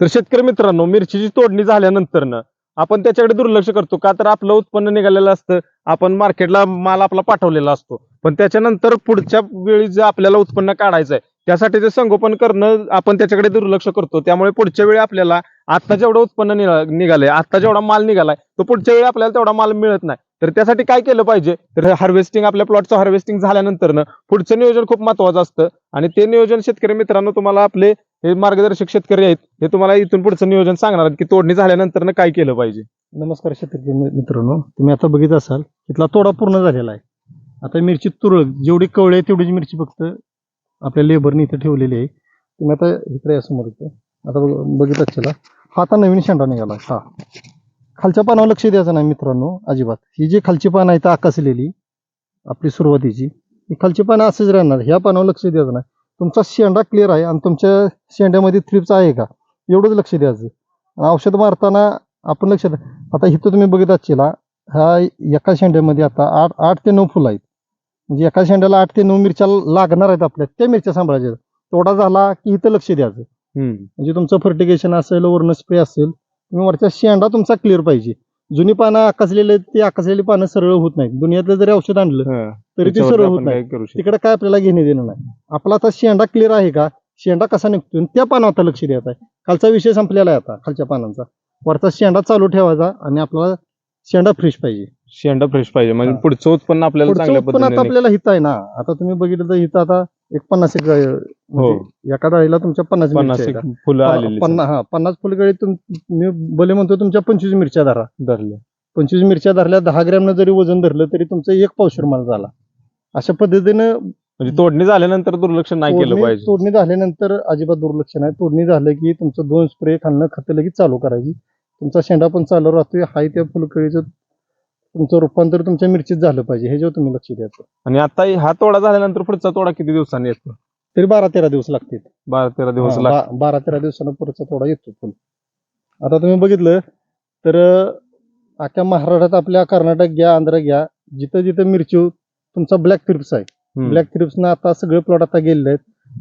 तर शेतकरी मित्रांनो मिरचीची तोडणी झाल्यानंतर ना आपण त्याच्याकडे दुर्लक्ष करतो. का तर आपलं उत्पन्न निघालेलं असतं. आपण मार्केटला माल आपला पाठवलेला असतो. पण त्याच्यानंतर पुढच्या वेळी जे आपल्याला उत्पन्न काढायचं आहे त्यासाठी ते संगोपन करणं आपण त्याच्याकडे दुर्लक्ष करतो. त्यामुळे पुढच्या वेळी आपल्याला आता जेवढं उत्पन्न निघा- निघालंय आता जेवढा माल निघालाय तो पुढच्या वेळी आपल्याला तेवढा माल मिळत नाही. तर त्यासाठी काय केलं पाहिजे? तर हार्वेस्टिंग आपल्या प्लॉटचं हार्वेस्टिंग झाल्यानंतर पुढचं नियोजन खूप महत्वाचं असतं. आणि ते नियोजन शेतकरी मित्रांनो तुम्हाला आपले हे मार्गदर्शक शेतकरी आहेत हे तुम्हाला इथून पुढचं नियोजन सांगणार आहेत की तोडणी झाल्यानंतर काय केलं पाहिजे. नमस्कार शेतकरी मि- मित्रांनो तुम्ही आता बघित असाल तिथला तोडा पूर्ण झालेला आहे. आता मिरची तुरळक जेवढी कवळी आहे तेवढीच मिरची फक्त आपल्या लेबरने इथे ठेवलेली आहे. तुम्ही आता इकडे या समोर इथे. आता बघ- बघित असाल हा? आता नवीन शेंडा निघाला हा. खालच्या पानावर लक्ष द्यायचं नाही मित्रांनो अजिबात. ही जी खालची पानं आहेत आकासलेली आपली सुरुवातीची ही खालची पानं असंच राहणार ह्या पानावर लक्ष द्यायचं नाही. तुमचा शेंडा क्लिअर आहे आणि तुमच्या शेंड्यामध्ये थ्रिप्स आहे का? एवढंच लक्ष द्यायचं. औषध मारताना आपण लक्षात आता इथं तुम्ही बघित असाल ह्या एका शेंड्यामध्ये आता आठ आठ ते नऊ फुलं आहेत. म्हणजे एका शेंड्याला आठ ते नऊ मिरच्या लागणार आहेत आपल्या त्या मिरच्या सांभाळायच्या. तोडा झाला की इथं लक्ष द्यायचं. म्हणजे तुमचं फर्टिगेशन असेल वर्ण स्प्रे असेल तुम्ही वरच्या शेंडा तुमचा क्लिअर पाहिजे. जुनी पानं आकासलेले ते आकासलेली पानं सरळ होत नाहीत. दुनियातलं जरी औषध आणलं तरी ते सरळ होत नाही. तिकडे काय आपल्याला घेणे देणं नाही. आपला आता शेंडा क्लिअर आहे का? शेंडा कसा निघतोय? आणि त्या पानावर आता लक्ष द्यायचं आहे खालचा विषय संपलेला आहे आता खालच्या पानांचा. वरचा शेंडा चालू ठेवायचा आणि आपल्याला शेंडा फ्रेश पाहिजे. शेंडा फ्रेश पाहिजे. म्हणजे हा. पुढचं उत्पन्न आपल्याला चांगल्या उत्पन्न आता आपल्याला हित आहे ना. आता तुम्ही बघितलं तर हिथं आता एक पन्नास एक अं, म्हणजे एका डाळीला तुमच्या पन्नास हो. पन्नास. फुलं आलेली पन्नास हा पन्नास फुलगडी तुम मी बोले म्हणतो तुमच्या पंचवीस मिरच्या धरा. धरले पंचवीस मिरच्या धरल्या दहा ग्रॅमनं जरी वजन धरलं तरी तुमचं एक पावशेर माल झाला. अशा पद्धतीनं म्हणजे तोडणी झाल्यानंतर दुर्लक्ष नाही केलं तोडणी पाहिजे. तोडणी झाल्यानंतर अजिबात दुर्लक्ष नाही. तोडणी झालं की तुमचं दोन स्प्रे खालनं खतं लगेच चालू करायची. तुमचा शेंडा पण चालू राहतोय. हाय त्या फुलकळीचं तुमचं रूपांतर तुमच्या मिरचीत झालं पाहिजे. हे जेव्हा तुम्ही लक्ष द्यायचं. आणि आता हा तोडा झाल्यानंतर पुढचा तोडा किती दिवसांनी येतो? तरी बारा तेरा दिवस लागतील. बारा तेरा दिवस हा, लागतात बा- बारा तेरा दिवसानं पुढचा थोडा येतो फुल आता तुम्ही बघितलं तर अं, अख्ख्या महाराष्ट्रात आपल्या कर्नाटक घ्या आंध्र घ्या जिथं जिथं मिरची तुमचा ब्लॅक थ्रिप्स आहे. ब्लॅक थ्रिप्सनं आता सगळे प्लॉट आता गेलेले आहेत.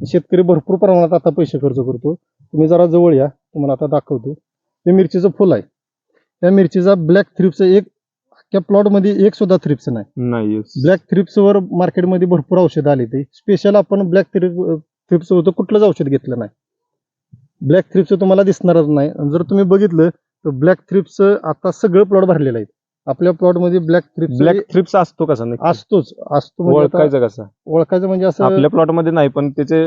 शेतकरी भरपूर प्रमाणात आता पैसे खर्च करतो. तुम्ही जरा जवळ या. तुम्हाला आता दाखवतो. हे मिरचीचं फुल आहे. त्या मिरचीचा ब्लॅक थ्रिप्स एक अख्ख्या प्लॉटमध्ये एक सुद्धा थ्रिप्स नाही. ब्लॅक थ्रिप्सवर मार्केटमध्ये भरपूर औषधं आली ते. स्पेशल आपण ब्लॅक थ्रिप्स होतं कुठलंच औषध घेतलं नाही. ब्लॅक थ्रिप्स तुम्हाला दिसणारच नाही. जर तुम्ही बघितलं तर ब्लॅक थ्रिप्स आता सगळं प्लॉट भरलेलं आहे. आपल्या प्लॉटमध्ये ब्लॅक थ्रिप्स ब्लॅक थ्रिप्स असतो कसा नक्की? असतोच. असतो म्हणजे आता ओळखायचं कसा? ओळखायचं म्हणजे असं आपल्या प्लॉटमध्ये नाही पण त्याचे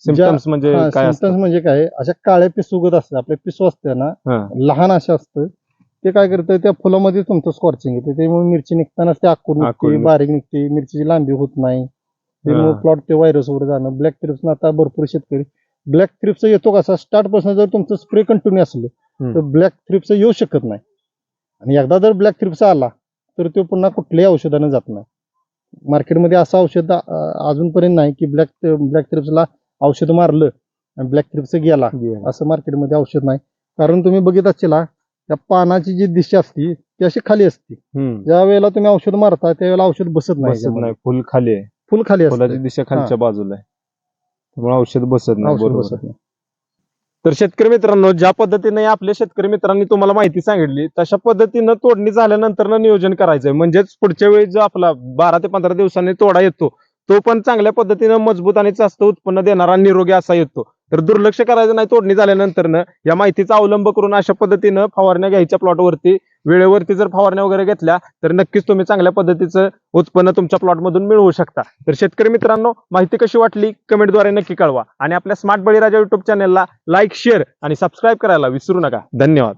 सिम्पटम्स म्हणजे काय असतात? म्हणजे काय? अशा काळ्या पिसुगत असतात. आपल्या पिसू असते ना हा. लहान अशा असतं ते काय करतं त्या फुलामध्ये तुमचं स्कॉर्चिंग येते. त्यामुळे मिरची निघतानाच ते आकून निघते निघते. बारीक निघते. मिरचीची लांबी होत नाही. त्यामुळे हा. प्लॉट ते व्हायरस वर जाणं. ब्लॅक थ्रिप्स आता भरपूर शेतकरी ब्लॅक थ्रिप्स येतो कसा? स्टार्टपासून जर तुमचं स्प्रे कंटिन्यू असलं हम्म. तर ब्लॅक थ्रिप्स येऊ शकत नाही. आणि एकदा जर ब्लॅक थ्रिप्स आला तर तो पुन्हा कुठल्याही औषधानं जात नाही. मार्केटमध्ये असं औषध अजूनपर्यंत नाही की ब्लॅक ब्लॅक थ्रिप्सला औषध मारलं आणि ब्लॅक थ्रिप्स गेला. असं मार्केटमध्ये औषध नाही. कारण तुम्ही बघित असेल त्या पानाची जी दिशा असती ती अशी खाली असते. ज्या वेळेला तुम्ही औषध मारता त्यावेळेला औषध बसत नाही फुल खाली आहे. फुल खाली दिशा खालच्या बाजूला आहे. त्यामुळे औषध बसत नाही बसत नाही. तर शेतकरी मित्रांनो ज्या पद्धतीने आपल्या शेतकरी मित्रांनी तुम्हाला माहिती सांगितली तशा पद्धतीनं तोडणी झाल्यानंतर नियोजन करायचंय. म्हणजेच पुढच्या वेळी जो आपला बारा ते पंधरा दिवसांनी तोडा येतो तो पण चांगल्या पद्धतीनं मजबूत आणि जास्त उत्पन्न देणारा निरोगी असा येतो. तर दुर्लक्ष करायचं नाही तोडणी झाल्यानंतर या माहितीचा अवलंब करून अशा पद्धतीनं फवारण्या घ्यायच्या प्लॉटवरती. वेळेवरती जर फवारण्या वगैरे घेतल्या तर नक्कीच तुम्ही चांगल्या पद्धतीचं उत्पन्न तुमच्या प्लॉटमधून मिळवू शकता. तर शेतकरी मित्रांनो माहिती कशी वाटली? कमेंटद्वारे नक्की कळवा. आणि आपल्या स्मार्ट बळीराजा युट्यूब चॅनलला लाईक शेअर आणि सबस्क्राईब करायला विसरू नका. धन्यवाद.